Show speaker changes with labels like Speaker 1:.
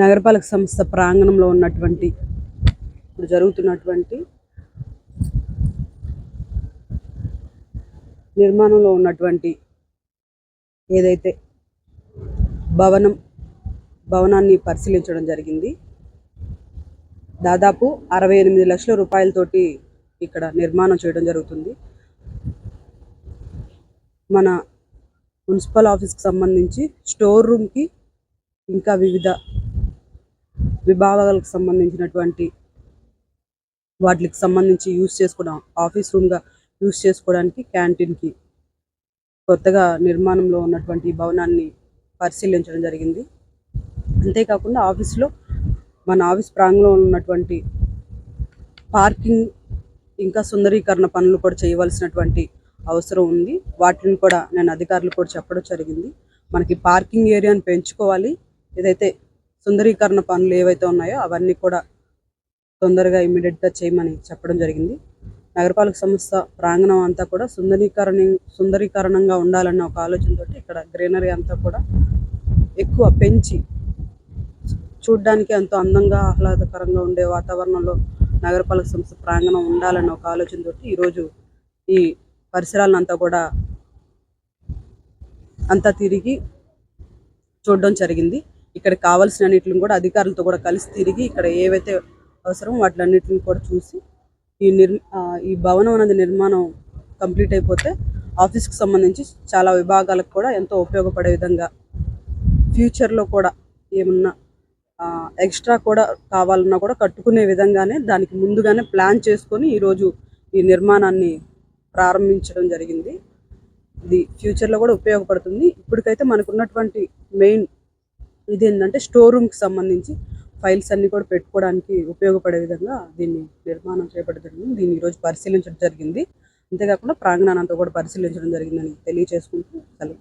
Speaker 1: నగరపాలక సంస్థ ప్రాంగణంలో ఉన్నటువంటి ఇప్పుడు జరుగుతున్నటువంటి నిర్మాణంలో ఉన్నటువంటి ఏదైతే భవనం భవనాన్ని పరిశీలించడం జరిగింది. దాదాపు అరవై ఎనిమిది లక్షల రూపాయలతోటి ఇక్కడ నిర్మాణం చేయడం జరుగుతుంది. మన మున్సిపల్ ఆఫీస్కి సంబంధించి స్టోర్ రూమ్కి ఇంకా వివిధ విభాగాలకు సంబంధించినటువంటి వాటికి సంబంధించి యూస్ చేసుకోవడం ఆఫీస్ రూమ్గా యూస్ చేసుకోవడానికి క్యాంటీన్కి కొత్తగా నిర్మాణంలో ఉన్నటువంటి భవనాన్ని పరిశీలించడం జరిగింది. అంతేకాకుండా ఆఫీస్లో మన ఆఫీస్ ప్రాంగణంలో ఉన్నటువంటి పార్కింగ్ ఇంకా సుందరీకరణ పనులు కూడా చేయవలసినటువంటి అవసరం ఉంది. వాటిని కూడా నేను అధికారులు కూడా చెప్పడం జరిగింది. మనకి పార్కింగ్ ఏరియాను పెంచుకోవాలి. ఏదైతే సుందరీకరణ పనులు ఏవైతే ఉన్నాయో అవన్నీ కూడా తొందరగా ఇమీడియట్గా చేయమని చెప్పడం జరిగింది. నగరపాలక సంస్థ ప్రాంగణం అంతా కూడా సుందరీకరణ సుందరీకరణంగా ఉండాలన్న ఒక ఆలోచనతో ఇక్కడ గ్రీనరీ అంతా కూడా ఎక్కువ పెంచి చూడ్డానికి ఎంతో అందంగా ఆహ్లాదకరంగా ఉండే వాతావరణంలో నగరపాలక సంస్థ ప్రాంగణం ఉండాలన్న ఒక ఆలోచనతో ఈరోజు ఈ పరిసరాలంతా కూడా అంతా తిరిగి చూడడం జరిగింది. ఇక్కడ కావాల్సినన్నిటిని కూడా అధికారులతో కూడా కలిసి తిరిగి ఇక్కడ ఏవైతే అవసరం వాటిలన్నిటిని కూడా చూసి ఈ నిర్ ఈ భవనం అనేది నిర్మాణం కంప్లీట్ అయిపోతే ఆఫీస్కి సంబంధించి చాలా విభాగాలకు కూడా ఎంతో ఉపయోగపడే విధంగా ఫ్యూచర్లో కూడా ఏమన్నా ఎక్స్ట్రా కూడా కావాలన్నా కూడా కట్టుకునే విధంగానే దానికి ముందుగానే ప్లాన్ చేసుకొని ఈరోజు ఈ నిర్మాణాన్ని ప్రారంభించడం జరిగింది. ఇది ఫ్యూచర్లో కూడా ఉపయోగపడుతుంది. ఇప్పటికైతే మనకున్నటువంటి మెయిన్ ఇది ఏంటంటే స్టోర్ రూమ్కి సంబంధించి ఫైల్స్ అన్ని కూడా పెట్టుకోవడానికి ఉపయోగపడే విధంగా దీన్ని నిర్మాణం చేపట్టడం జరిగింది. దీన్ని ఈరోజు పరిశీలించడం జరిగింది. అంతేకాకుండా ప్రాంగణాన్ని కూడా పరిశీలించడం జరిగిందని తెలియజేసుకుంటూ సెలవు.